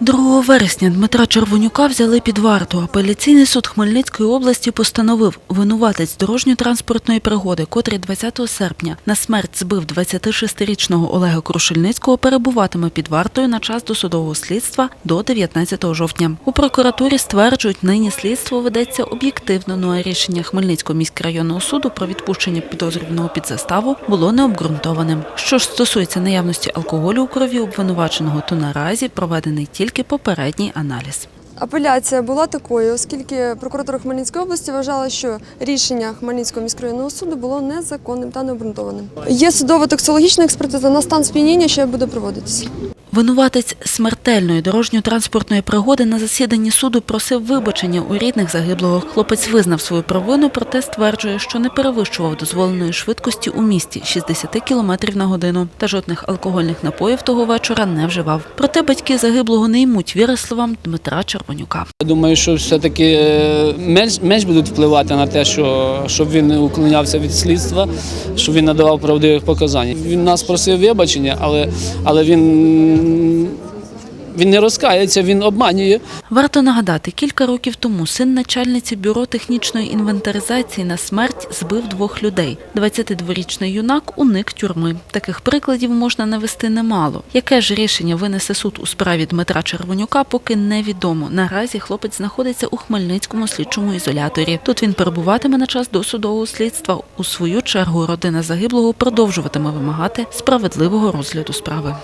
2 вересня Дмитра Червонюка взяли під варту. Апеляційний суд Хмельницької області постановив винуватець дорожньо-транспортної пригоди, котрий 20 серпня на смерть збив 26-річного Олега Крушельницького, перебуватиме під вартою на час досудового слідства до 19 жовтня. У прокуратурі стверджують, нині слідство ведеться об'єктивно, ну а рішення Хмельницького міськрайонного суду про відпущення підозрюваного під заставу було необґрунтованим. Що ж стосується наявності алкоголю у крові обвинуваченого, то наразі проведений тільки попередній аналіз. Апеляція була такою, оскільки прокуратура Хмельницької області вважала, що рішення Хмельницького міськрайонного суду було незаконним та необґрунтованим. Є судово-токсологічна експертиза на стан сп'яніння, що буде проводитися. Винуватець смертельної дорожньо-транспортної пригоди на засіданні суду просив вибачення у рідних загиблого. Хлопець визнав свою провину, проте стверджує, що не перевищував дозволеної швидкості у місті 60 км на годину та жодних алкогольних напоїв того вечора не вживав. Проте батьки загиблого не ймуть віри словам Дмитра Червонюка. Я думаю, що все-таки е, менш, менш будуть впливати на те, що, щоб він не уклонявся від слідства, щоб він надавав правдивих показань. Він нас просив вибачення, але, але він, він не розкається, він обманює. Варто нагадати, кілька років тому син начальниці бюро технічної інвентаризації на смерть збив двох людей. 22-річний юнак уник тюрми. Таких прикладів можна навести немало. Яке ж рішення винесе суд у справі Дмитра Червонюка, поки невідомо. Наразі хлопець знаходиться у Хмельницькому слідчому ізоляторі. Тут він перебуватиме на час досудового слідства. У свою чергу родина загиблого продовжуватиме вимагати справедливого розгляду справи.